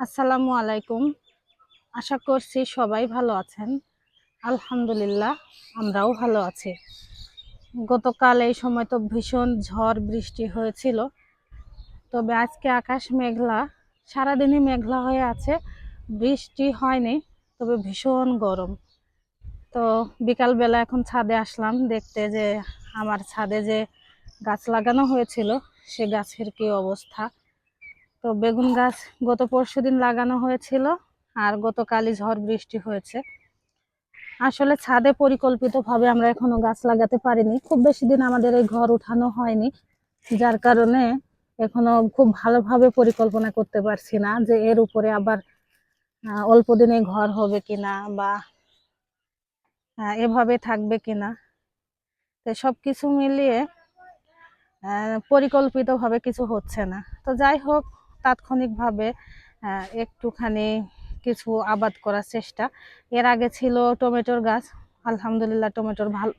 আসসালামু আলাইকুম। আশা করছি সবাই ভালো আছেন। আলহামদুলিল্লাহ, আমরাও ভালো আছি। গতকাল এই সময় তো ভীষণ ঝড় বৃষ্টি হয়েছিল। তবে আজকে আকাশ মেঘলা, সারাদিনই মেঘলা হয়ে আছে। বৃষ্টি হয়নি, তবে ভীষণ গরম। তো বিকালবেলা এখন ছাদে আসলাম, দেখতে যে আমার ছাদে যে গাছ লাগানো হয়েছিল, সে গাছের কি অবস্থা? তো বেগুন গাছ গত পরশু দিন লাগানো হয়েছিল আর গতকালই ঝড় বৃষ্টি হয়েছে। আসলে ছাদে পরিকল্পিতভাবে আমরা এখনও গাছ লাগাতে পারিনি। খুব বেশি দিন আমাদের এই ঘর উঠানো হয়নি, যার কারণে এখনও খুব ভালোভাবে পরিকল্পনা করতে পারছি না যে এর উপরে আবার অল্প দিনে ঘর হবে কিনা বা এভাবে থাকবে কিনা। তো সব কিছু মিলিয়ে পরিকল্পিতভাবে কিছু হচ্ছে না। তো যাই হোক তাৎক্ষণিকভাবে একটুখানি কিছু আবাদ করার চেষ্টা। এর আগে ছিল টমেটোর গাছ। আলহামদুলিল্লাহ টমেটোর ভালো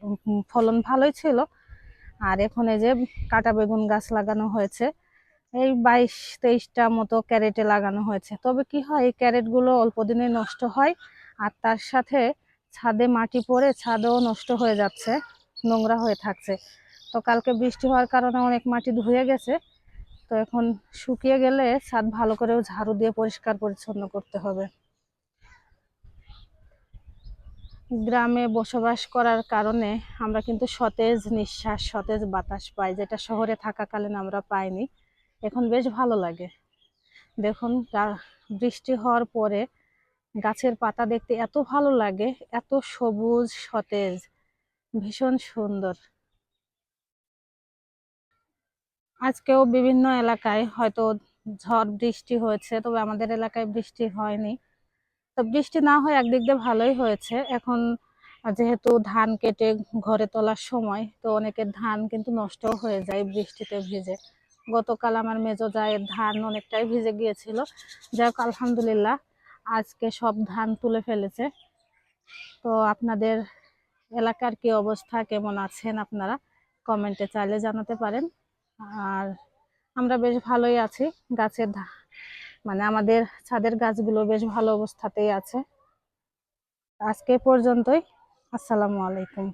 ফলন ভালোই ছিল। আর এখন যে কাটা বেগুন গাছ লাগানো হয়েছে, এই বাইশ তেইশটা মতো ক্যারেটে লাগানো হয়েছে। তবে কি হয়, এই ক্যারেটগুলো অল্প দিনে নষ্ট হয় আর তার সাথে ছাদে মাটি পড়ে ছাদও নষ্ট হয়ে যাচ্ছে, নোংরা হয়ে থাকছে। তো কালকে বৃষ্টি হওয়ার কারণে অনেক মাটি ধুয়ে গেছে। তো এখন শুকিয়ে গেলে ছাদ ভালো করেও ঝাড়ু দিয়ে পরিষ্কার পরিচ্ছন্ন করতে হবে। গ্রামে বসবাস করার কারণে আমরা কিন্তু সতেজ নিঃশ্বাস, সতেজ বাতাস পাই, যেটা শহরে থাকাকালীন আমরা পাইনি। এখন বেশ ভালো লাগে। দেখুন বৃষ্টি হওয়ার পরে গাছের পাতা দেখতে এত ভালো লাগে, এত সবুজ, সতেজ, ভীষণ সুন্দর। আজকেও বিভিন্ন এলাকায় হয়তো ঝড় বৃষ্টি হয়েছে, তবে আমাদের এলাকায় বৃষ্টি হয়নি। তো বৃষ্টি না হয় একদিক দিয়ে ভালোই হয়েছে। এখন যেহেতু ধান কেটে ঘরে তোলার সময়, তো অনেকের ধান কিন্তু নষ্ট হয়ে যায় বৃষ্টিতে ভিজে। গতকাল আমার মেজো জায়ের ধান অনেকটাই ভিজে গিয়েছিল। যাই হোক, আলহামদুলিল্লাহ, আজকে সব ধান তুলে ফেলেছে। তো আপনাদের এলাকার কি অবস্থা, কেমন আছেন আপনারা? কমেন্টে চাইলে জানাতে পারেন। আর আমরা বেশ ভালোই আছি। গাছের মানে আমাদের ছাদের গাছগুলো বেশ ভালো অবস্থাতেই আছে। আজকে পর্যন্তই। আসসালামু আলাইকুম।